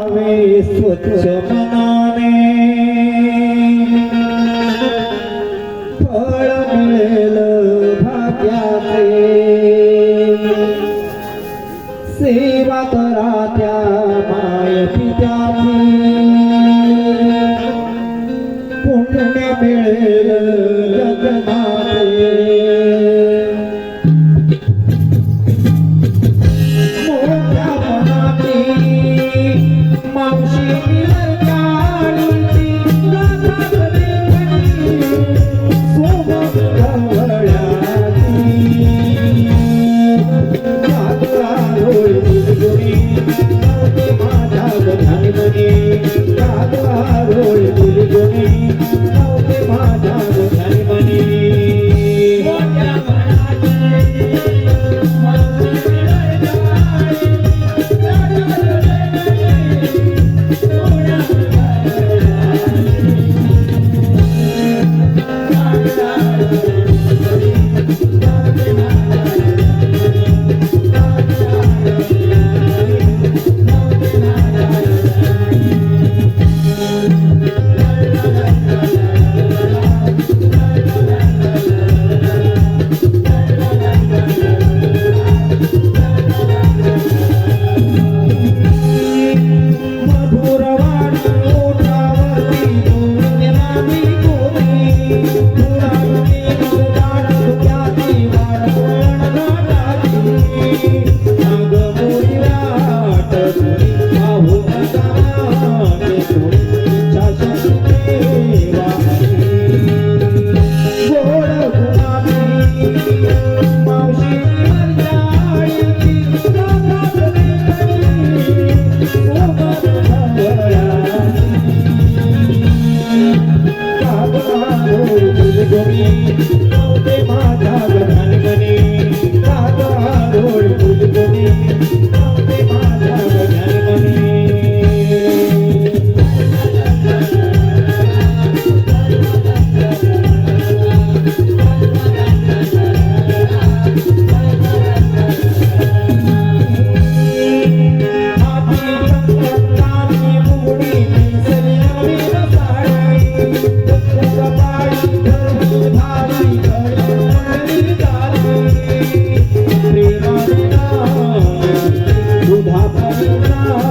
जावे स्वच्छ मनाने. फळ मिळेल भाग्याचे. सेवा करा त्या माय पित्याची. पुण्य मिळेल घरी ते माझ्या घराने. Thank you.